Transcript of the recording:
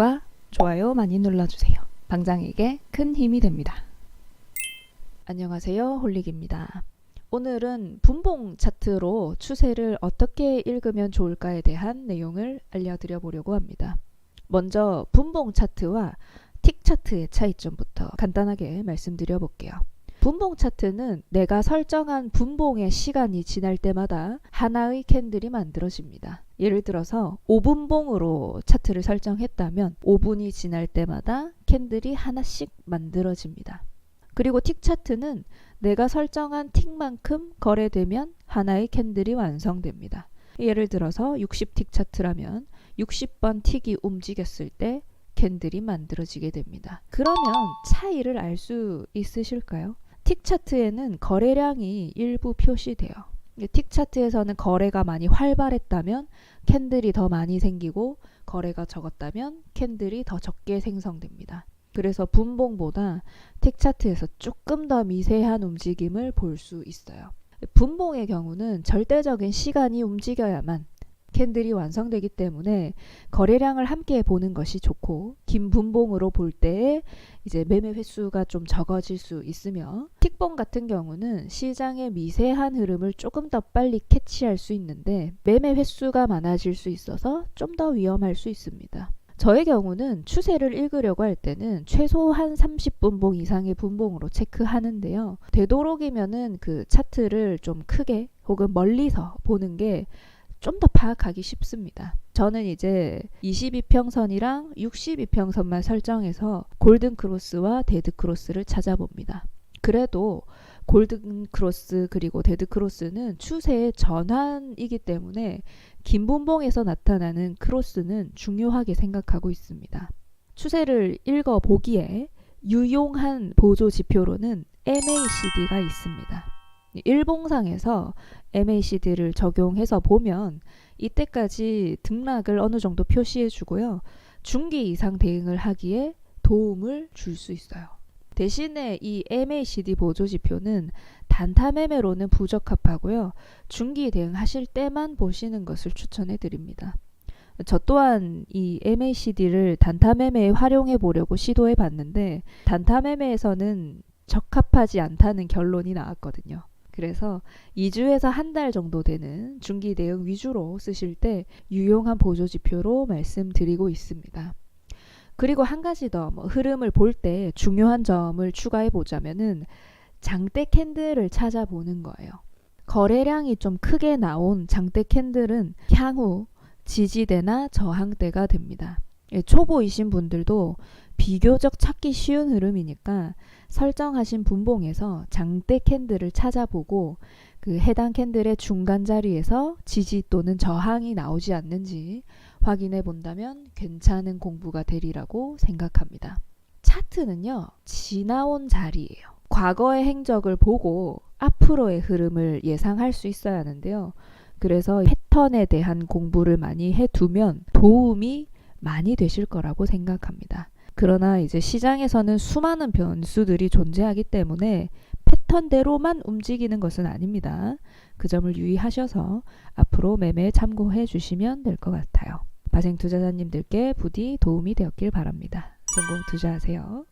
구독과 좋아요 많이 눌러주세요. 방장에게 큰 힘이 됩니다. 안녕하세요. 홀릭입니다. 오늘은 분봉 차트로 추세를 어떻게 읽으면 좋을까에 대한 내용을 알려드려 보려고 합니다. 먼저 분봉 차트와 틱 차트의 차이점부터 간단하게 말씀드려 볼게요. 분봉 차트는 내가 설정한 분봉의 시간이 지날 때마다 하나의 캔들이 만들어집니다. 예를 들어서 5분봉으로 차트를 설정했다면 5분이 지날 때마다 캔들이 하나씩 만들어집니다. 그리고 틱 차트는 내가 설정한 틱만큼 거래되면 하나의 캔들이 완성됩니다. 예를 들어서 60틱 차트라면 60번 틱이 움직였을 때 캔들이 만들어지게 됩니다. 그러면 차이를 알 수 있으실까요? 틱 차트에는 거래량이 일부 표시돼요. 틱 차트에서는 거래가 많이 활발했다면 캔들이 더 많이 생기고 거래가 적었다면 캔들이 더 적게 생성됩니다. 그래서 분봉보다 틱 차트에서 조금 더 미세한 움직임을 볼 수 있어요. 분봉의 경우는 절대적인 시간이 움직여야만 캔들이 완성되기 때문에 거래량을 함께 보는 것이 좋고 긴 분봉으로 볼 때에 이제 매매 횟수가 좀 적어질 수 있으며 틱봉 같은 경우는 시장의 미세한 흐름을 조금 더 빨리 캐치할 수 있는데 매매 횟수가 많아질 수 있어서 좀 더 위험할 수 있습니다. 저의 경우는 추세를 읽으려고 할 때는 최소한 30분봉 이상의 분봉으로 체크하는데요. 되도록이면은 그 차트를 좀 크게 혹은 멀리서 보는 게 좀 더 파악하기 쉽습니다. 저는 이제 22평선이랑 62평선만 설정해서 골든 크로스와 데드 크로스를 찾아봅니다. 그래도 골든 크로스 그리고 데드 크로스는 추세의 전환이기 때문에 긴 분봉에서 나타나는 크로스는 중요하게 생각하고 있습니다. 추세를 읽어 보기에 유용한 보조 지표로는 MACD가 있습니다. 일봉상에서 MACD를 적용해서 보면 이때까지 등락을 어느 정도 표시해 주고요. 중기 이상 대응을 하기에 도움을 줄 수 있어요. 대신에 이 MACD 보조 지표는 단타 매매로는 부적합하고요. 중기 대응하실 때만 보시는 것을 추천해 드립니다. 저 또한 이 MACD를 단타 매매에 활용해 보려고 시도해 봤는데 단타 매매에서는 적합하지 않다는 결론이 나왔거든요. 그래서 2주에서 한 달 정도 되는 중기 대응 위주로 쓰실 때 유용한 보조 지표로 말씀드리고 있습니다. 그리고 한 가지 더 뭐 흐름을 볼 때 중요한 점을 추가해 보자면은 장대 캔들을 찾아보는 거예요. 거래량이 좀 크게 나온 장대 캔들은 향후 지지대나 저항대가 됩니다. 예, 초보이신 분들도 비교적 찾기 쉬운 흐름이니까 설정하신 분봉에서 장대 캔들을 찾아보고 그 해당 캔들의 중간 자리에서 지지 또는 저항이 나오지 않는지 확인해 본다면 괜찮은 공부가 되리라고 생각합니다. 차트는요, 지나온 자리예요. 과거의 행적을 보고 앞으로의 흐름을 예상할 수 있어야 하는데요. 그래서 패턴에 대한 공부를 많이 해두면 도움이 많이 되실 거라고 생각합니다. 그러나 이제 시장에서는 수많은 변수들이 존재하기 때문에 패턴대로만 움직이는 것은 아닙니다. 그 점을 유의하셔서 앞으로 매매에 참고해 주시면 될 것 같아요. 바생 투자자님들께 부디 도움이 되었길 바랍니다. 성공 투자하세요.